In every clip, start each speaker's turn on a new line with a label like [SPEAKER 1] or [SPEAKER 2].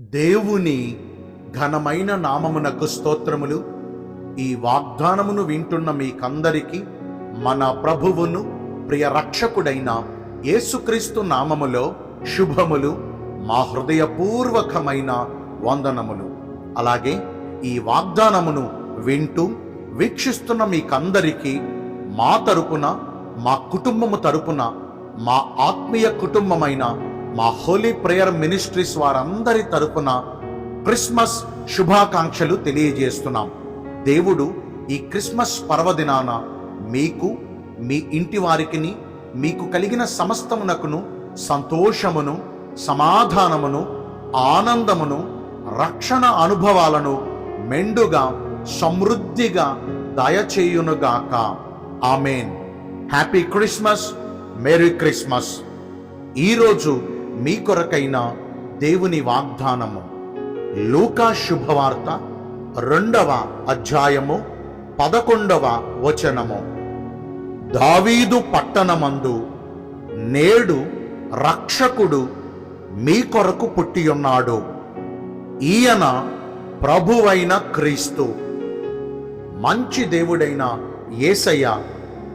[SPEAKER 1] దేవుని ఘనమైన నామమునకు స్తోత్రములు. ఈ వాగ్దానమును వింటున్న మీకందరికీ మన ప్రభువును ప్రియ రక్షకుడైన యేసుక్రీస్తు నామములో శుభములు మా హృదయపూర్వకమైన వందనములు. అలాగే ఈ వాగ్దానమును వింటూ వీక్షిస్తున్న మీకందరికీ మా తరపున మా కుటుంబము తరపున మా ఆత్మీయ కుటుంబమైన మా హోలీ ప్రేయర్ మినిస్ట్రీస్ వారందరి తరపున క్రిస్మస్ శుభాకాంక్షలు తెలియజేస్తున్నాం. దేవుడు ఈ క్రిస్మస్ పర్వదినాన మీకు మీ ఇంటి వారికిని మీకు కలిగిన సమస్తమునకును సంతోషమును సమాధానమును ఆనందమును రక్షణ అనుభవాలను మెండుగా సమృద్ధిగా దయచేయునుగాక. Amen. Happy Christmas. Merry Christmas. ఈరోజు మీ కొరకైన దేవుని వాగ్దానము. లూకా శుభవార్త రెండవ అధ్యాయము పదకొండవ వచనము. దావీదు పట్టణమందు నేడు రక్షకుడు మీ కొరకు పుట్టియున్నాడు. ఈయన ప్రభువైన క్రీస్తు. మంచి దేవుడైన యేసయ్య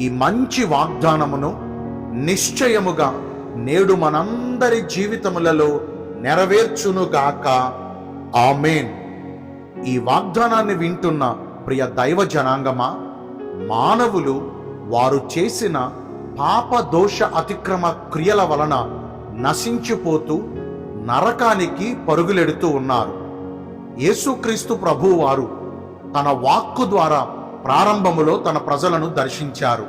[SPEAKER 1] ఈ మంచి వాగ్దానమును నిశ్చయముగా నేడు మనం మనందరి జీవితములలో నెరవేర్చునుగాక. ఆమెన్. ఈ వాగ్దానాన్ని వింటున్న ప్రియ దైవ జనాంగమా మానవులు వారు చేసిన పాప దోష అతిక్రమ క్రియల వలన నశించిపోతూ నరకానికి పరుగులెడుతూ ఉన్నారు. యేసుక్రీస్తు ప్రభువారు వారు తన వాక్కు ద్వారా ప్రారంభములో తన ప్రజలను దర్శించారు.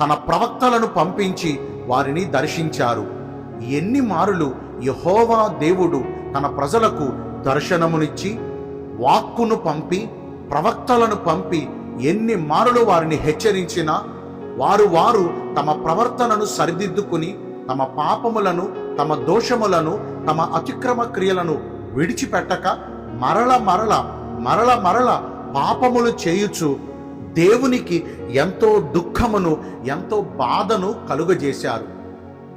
[SPEAKER 1] తన ప్రవక్తలను పంపించి వారిని దర్శించారు. ఎన్ని మారులు యహోవా దేవుడు తన ప్రజలకు దర్శనమునిచ్చి వాక్కును పంపి ప్రవక్తలను పంపి ఎన్ని మారులు వారిని హెచ్చరించినా వారు వారు తమ ప్రవర్తనను సరిదిద్దుకుని తమ పాపములను తమ దోషములను తమ అతిక్రమ క్రియలను విడిచిపెట్టక మరల మరల మరల మరల పాపములు చేయుచు దేవునికి ఎంతో దుఃఖమును ఎంతో బాధను కలుగజేశారు.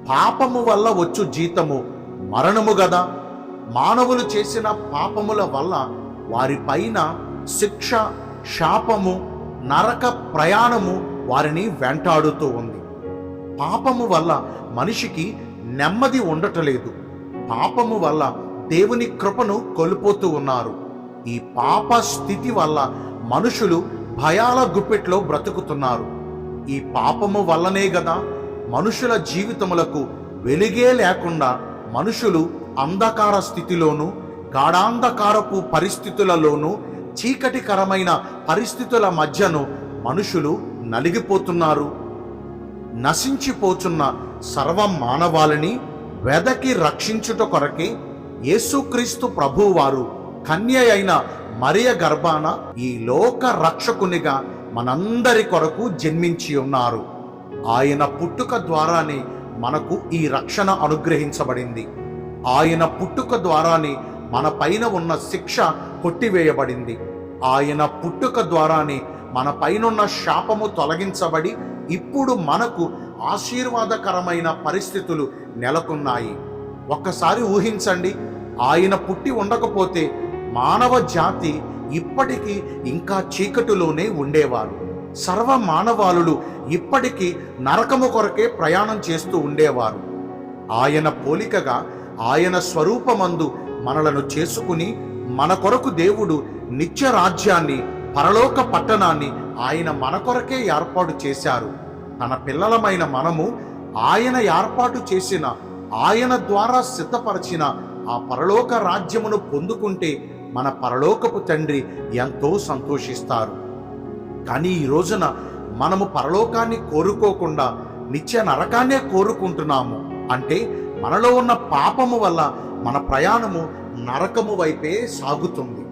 [SPEAKER 1] పాపము వల్ల వచ్చు జీతము మరణము గదా. మానవులు చేసిన పాపముల వల్ల వారిపైన శిక్ష శాపము నరక ప్రయాణము వారిని వెంటాడుతూ ఉంది. పాపము వల్ల మనిషికి నెమ్మది ఉండటలేదు. పాపము వల్ల దేవుని కృపను కోల్పోతూ ఉన్నారు. ఈ పాప స్థితి వల్ల మనుషులు భయాల గుప్పెట్లో బ్రతుకుతున్నారు. ఈ పాపము వల్లనే గదా మనుషుల జీవితములకు వెలుగే లేకుండా మనుషులు అంధకార స్థితిలోనూ గాఢాంధకారపు పరిస్థితులలోనూ చీకటికరమైన పరిస్థితుల మధ్యను మనుషులు నలిగిపోతున్నారు. నశించిపోతున్న సర్వ మానవాళిని వెదకి రక్షించుట కొరకే యేసుక్రీస్తు ప్రభువారు కన్య అయిన మరియ గర్భాన ఈ లోక రక్షకునిగా మనందరి కొరకు జన్మించి ఉన్నారు. ఆయన పుట్టుక ద్వారానే మనకు ఈ రక్షణ అనుగ్రహించబడింది. ఆయన పుట్టుక ద్వారానే మన పైన ఉన్న శిక్ష కొట్టివేయబడింది. ఆయన పుట్టుక ద్వారానే మన పైనున్న శాపము తొలగించబడి ఇప్పుడు మనకు ఆశీర్వాదకరమైన పరిస్థితులు నెలకొన్నాయి. ఒక్కసారి ఊహించండి ఆయన పుట్టి ఉండకపోతే మానవ జాతి ఇప్పటికీ ఇంకా చీకటిలోనే ఉండేవారు. సర్వ మానవాళులు ఇప్పటికీ నరకము కొరకే ప్రయాణం చేస్తూ ఉండేవారు. ఆయన పోలికగా ఆయన స్వరూపమందు మనలను చేసుకుని మన కొరకు దేవుడు నిత్య రాజ్యాన్ని పరలోక పట్టణాన్ని ఆయన మన కొరకే ఏర్పాటు చేశారు. తన పిల్లలమైన మనము ఆయన ఏర్పాటు చేసిన ఆయన ద్వారా సిద్ధపరచిన ఆ పరలోక రాజ్యమును పొందుకుంటే మన పరలోకపు తండ్రి ఎంతో సంతోషిస్తారు. కానీ ఈ రోజున మనము పరలోకాన్ని కోరుకోకుండా నిత్య నరకాన్నే కోరుకుంటున్నాము. అంటే మనలో ఉన్న పాపము వల్ల మన ప్రయాణము నరకము వైపే సాగుతుంది.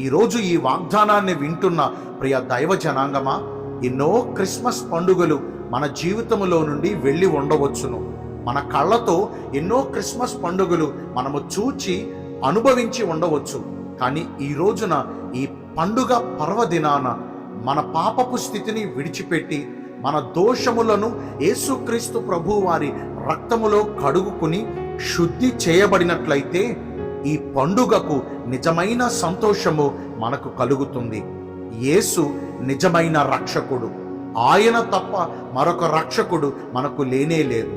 [SPEAKER 1] ఈరోజు ఈ వాగ్దానాన్ని వింటున్న ప్రియ దైవ జనాంగమా ఎన్నో క్రిస్మస్ పండుగలు మన జీవితములో నుండి వెళ్ళి ఉండవచ్చును. మన కళ్ళతో ఎన్నో క్రిస్మస్ పండుగలు మనము చూచి అనుభవించి ఉండవచ్చు. కానీ ఈ రోజున ఈ పండుగ పర్వదినాన మన పాపపు స్థితిని విడిచిపెట్టి మన దోషములను యేసుక్రీస్తు ప్రభు వారి రక్తములో కడుగుకుని శుద్ధి చేయబడినట్లయితే ఈ పండుగకు నిజమైన సంతోషము మనకు కలుగుతుంది. యేసు నిజమైన రక్షకుడు. ఆయన తప్ప మరొక రక్షకుడు మనకు లేనే లేదు.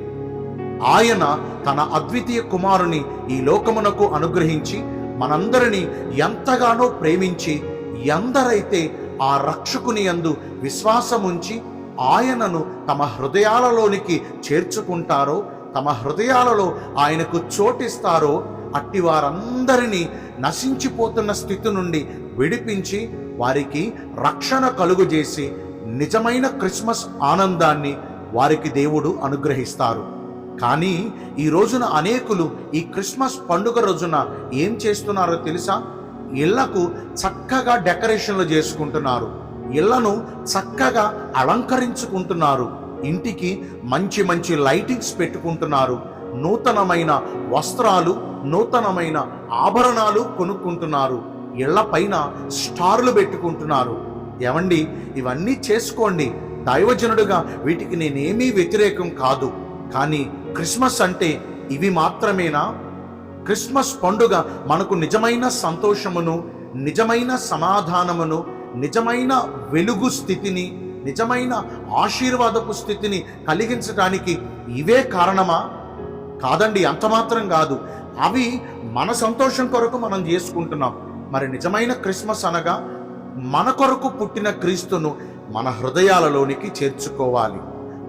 [SPEAKER 1] ఆయన తన అద్వితీయ కుమారుని ఈ లోకమునకు అనుగ్రహించి మనందరినీ ఎంతగానో ప్రేమించి ఎందరైతే ఆ రక్షకుని యందు విశ్వాసముంచి ఆయనను తమ హృదయాలలోనికి చేర్చుకుంటారో తమ హృదయాలలో ఆయనకు చోటిస్తారో అట్టి వారందరినీ నశించిపోతున్న స్థితి నుండి విడిపించి వారికి రక్షణ కలుగజేసి నిజమైన క్రిస్మస్ ఆనందాన్ని వారికి దేవుడు అనుగ్రహిస్తారు. కానీ ఈ రోజున అనేకులు ఈ క్రిస్మస్ పండుగ రోజున ఏం చేస్తున్నారో తెలుసా? ఇళ్ళకు చక్కగా డెకరేషన్లు చేసుకుంటున్నారు. ఇళ్ళను చక్కగా అలంకరించుకుంటున్నారు. ఇంటికి మంచి మంచి లైటింగ్స్ పెట్టుకుంటున్నారు. నూతనమైన వస్త్రాలు నూతనమైన ఆభరణాలు కొనుక్కుంటున్నారు. ఇళ్ళ పైన స్టార్లు పెట్టుకుంటున్నారు. ఏమండి? ఇవన్నీ చేసుకోండి. దైవజనుడుగా వీటికి నేనేమీ వ్యతిరేకం కాదు. కానీ క్రిస్మస్ అంటే ఇవి మాత్రమేనా? క్రిస్మస్ పండుగ మనకు నిజమైన సంతోషమును నిజమైన సమాధానమును నిజమైన వెలుగు స్థితిని నిజమైన ఆశీర్వాదపు స్థితిని కలిగించడానికి ఇవే కారణమా? కాదండి అంత మాత్రం కాదు. అవి మన సంతోషం కొరకు మనం చేసుకుంటున్నాం. మరి నిజమైన క్రిస్మస్ అనగా మన కొరకు పుట్టిన క్రీస్తును మన హృదయాలలోనికి చేర్చుకోవాలి.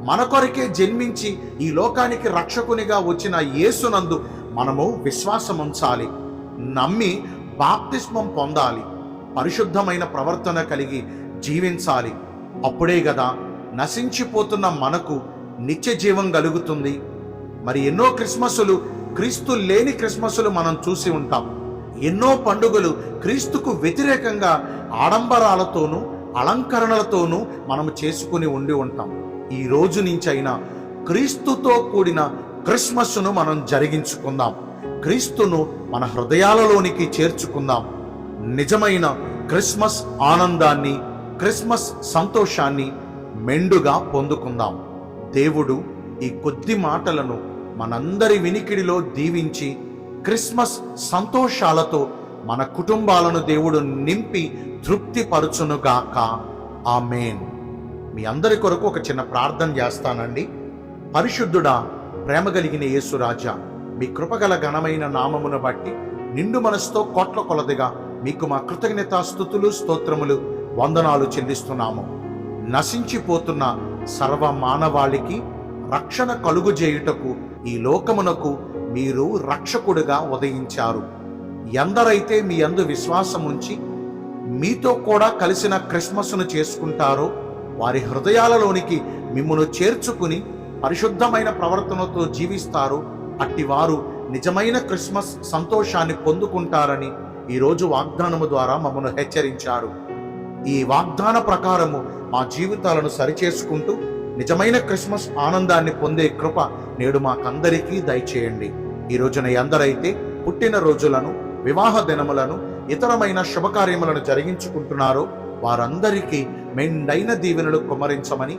[SPEAKER 1] మన కొరకే జన్మించి ఈ లోకానికి రక్షకునిగా వచ్చిన యేసునందు మనము విశ్వాసం ఉంచాలి నమ్మి బాప్తిస్మం పొందాలి. పరిశుద్ధమైన ప్రవర్తన కలిగి జీవించాలి. అప్పుడే కదా నశించిపోతున్న మనకు నిత్య జీవం కలుగుతుంది. మరి ఎన్నో క్రిస్మస్సులు క్రీస్తు లేని క్రిస్మస్లు మనం చూసి ఉంటాం. ఎన్నో పండుగలు క్రీస్తుకు వ్యతిరేకంగా ఆడంబరాలతోనూ అలంకరణలతోనూ మనము చేసుకుని ఉండి ఉంటాం. ఈ రోజు నుంచైనా క్రీస్తుతో కూడిన క్రిస్మస్ను మనం జరిగించుకుందాం. క్రీస్తును మన హృదయాలలోనికి చేర్చుకుందాం. నిజమైన క్రిస్మస్ ఆనందాన్ని క్రిస్మస్ సంతోషాన్ని మెండుగా పొందుకుందాం. దేవుడు ఈ కొద్ది మాటలను మనందరి వినికిడిలో దీవించి క్రిస్మస్ సంతోషాలతో మన కుటుంబాలను దేవుడు నింపి తృప్తిపరచునుగాక. ఆమెన్. మీ అందరి కొరకు ఒక చిన్న ప్రార్థన చేస్తానండి. పరిశుద్ధుడా ప్రేమ కలిగిన యేసురాజా మీ కృపగల ఘనమైన నామమును బట్టి నిండు మనసుతో కోట్ల కొలదిగా మీకు మా కృతజ్ఞతాస్థుతులు స్తోత్రములు వందనాలు చెల్లిస్తున్నాము. నశించిపోతున్న సర్వ మానవాళికి రక్షణ కలుగుజేయుటకు ఈ లోకమునకు మీరు రక్షకుడుగా ఉదయించారు. ఎందరైతే మీ అందు విశ్వాసం ఉంచి మీతో కూడా కలిసిన క్రిస్మస్ను చేసుకుంటారో వారి హృదయాలలోనికి మిమ్మును చేర్చుకుని పరిశుద్ధమైన ప్రవర్తనతో జీవిస్తారు. అట్టివారు నిజమైన క్రిస్మస్ సంతోషాన్ని పొందుకుంటారని ఈరోజు వాగ్దానము ద్వారా మమ్మను హెచ్చరించారు. ఈ వాగ్దాన ప్రకారము మా జీవితాలను సరిచేసుకుంటూ నిజమైన క్రిస్మస్ ఆనందాన్ని పొందే కృప నేడు మాకందరికీ దయచేయండి. ఈ రోజున ఎందరైతే పుట్టిన రోజులను వివాహ దినములను ఇతరమైన శుభకార్యములను జరిగించుకుంటున్నారో వారందరికీ మెండైన దీవెనలు కుమరించమని